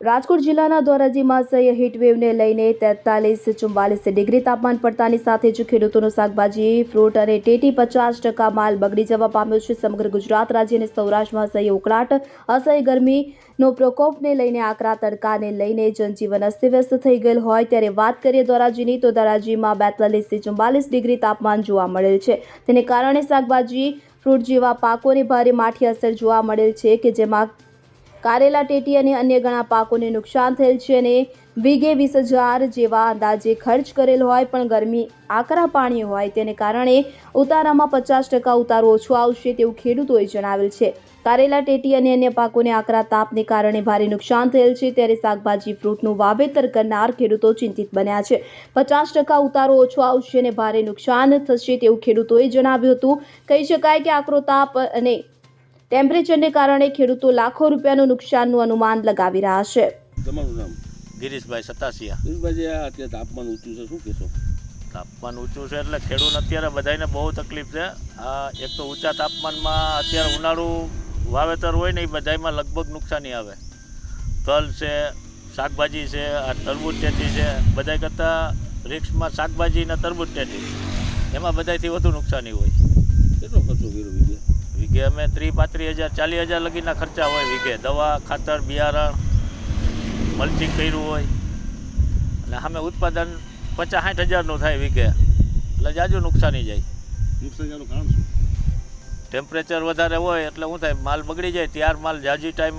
રાજકોટ જિલ્લાના ધોરાજીમાં સહી હીટવેવને લઈને તેતાલીસ ચુમ્બાલીસ ડિગ્રી તાપમાન પડતાની સાથે જ ખેડૂતોનું શાકભાજી, ફ્રૂટ અને ટેટી પચાસ ટકા માલ બગડી જવા પામ્યો છે. સમગ્ર ગુજરાત રાજ્ય અને સૌરાષ્ટ્રમાં સહી ઉકળાટ, અસહ્ય ગરમીનો પ્રકોપને લઈને આકરા તડકાને લઈને જનજીવન અસ્તવ્યસ્ત થઈ ગયેલ હોય ત્યારે વાત કરીએ ધોરાજીની, તો ધોરાજીમાં બેતાલીસથી ચુમ્બાલીસ ડિગ્રી તાપમાન જોવા મળેલ છે. તેને કારણે શાકભાજી, ફ્રૂટ જેવા પાકોને ભારે માઠી અસર જોવા મળેલ છે કે જેમાં કારેલા ટેટી અને અન્ય ઘણા પાકોને નુકસાન થયેલ છે અને વીઘે વીસ હજાર જેવા અંદાજે ખર્ચ કરેલ હોય પણ ગરમી આકરા પાણી હોય તેને કારણે ઉતારામાં પચાસ ટકા ઉતારો ઓછો આવશે તેવું ખેડૂતોએ જણાવેલ છે. કારેલા ટેટી અને અન્ય પાકોને આકરા તાપને કારણે ભારે નુકસાન થયેલ છે ત્યારે શાકભાજી, ફ્રૂટનું વાવેતર કરનાર ખેડૂતો ચિંતિત બન્યા છે. પચાસ ટકા ઉતારો ઓછો આવશે અને ભારે નુકસાન થશે તેવું ખેડૂતોએ જણાવ્યું હતું. કહી શકાય કે આકરો તાપ અને ટેમ્પરેચરને કારણે ખેડૂતો લાખો રૂપિયાનું નુકસાનનું અનુમાન લગાવી રહ્યા છે. તમારું નામ? ગિરીશભાઈ સતાસિયા ગિરીશભાઈ અત્યારે તાપમાન ઊંચું છે શું કહેશો? તાપમાન ઊંચું છે એટલે ખેડૂત અત્યારે બધાને બહુ તકલીફ છે. આ એક તો ઊંચા તાપમાનમાં અત્યારે ઉનાળુ વાવેતર હોય ને એ બધામાં લગભગ નુકસાની આવે. તલ છે શાકભાજી છે આ તરબૂજ ટેટી છે બધા કરતાં રિક્સમાં શાકભાજી ને તરબૂજ ટેટી એમાં બધાથી વધુ નુકસાની હોય. કેટલો ખર્ચો કર્યો વીઘે વીઘે અમે ત્રીસ પાંત્રીસ હજાર ચાલીસ હજાર લગીના ખર્ચા હોય વીઘે. દવા ખાતર બિયારણ મલ્ચિંગ કર્યું હોય. અને સામે ઉત્પાદન પચાસ સાઠ હજારનું થાય વીઘે. એટલે જાજુ નુકસાની જાય. ટેમ્પરેચર વધારે હોય એટલે શું થાય માલ બગડી જાય ત્યાર માલ જાજી ટાઈમ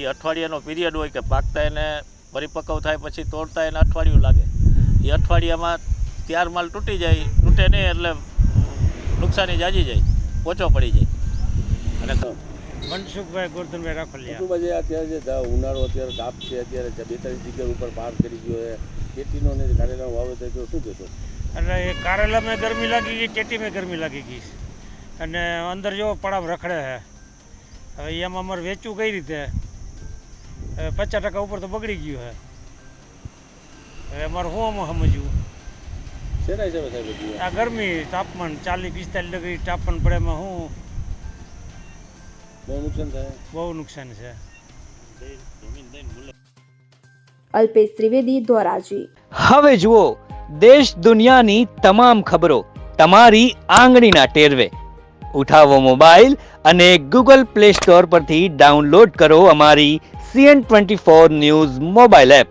એ અઠવાડિયાનો પીરિયડ હોય કે પાકતા એને પરિપક્વ થાય પછી તોડતા એને અઠવાડિયું લાગે. એ અઠવાડિયામાં ત્યાર માલ તૂટી જાય તૂટે નહીં એટલે નુકસાની જાજી જાય. ઓછો પડી જાય. અને મનસુખભાઈ ગોરધનભાઈ રાખોલિયા. જે અત્યારે જે ઉનાળો અત્યારે તાપ છે અત્યારે બેતાલીસ ડિગ્રી ઉપર પાર કરી ગયો છે. ખેતીનો ને કારેલાનો વાવેતર કર્યો શું કહેશો? એટલે એ કારેલામાં ગરમી લાગી ગઈ ટેટીમાં ગરમી લાગી ગઈ. અને અંદર જો પડાવ રખડે છે. હવે એમાં અમારે વેચવું કઈ રીતે? પચાસ ટકા ઉપર તો બગડી ગયું છે. હવે અમારે શું આમાં સમજવું? શેના હિસાબે સાહેબ આ ગરમી તાપમાન ચાલીસ પિસ્તાલીસ ડિગ્રી તાપમાન પડે એમાં શું બહુ નુકસાન થાય? બહુ નુકસાન છે. અલ્પેશ ત્રિવેદી ધોરાજી. હવે જુઓ દેશ દુનિયાની તમામ ખબરો તમારી આંગળીના ટેરવે. ઉઠાવો મોબાઈલ અને ગૂગલ પ્લે સ્ટોર પરથી ડાઉનલોડ કરો અમારી CN twenty four news mobile app.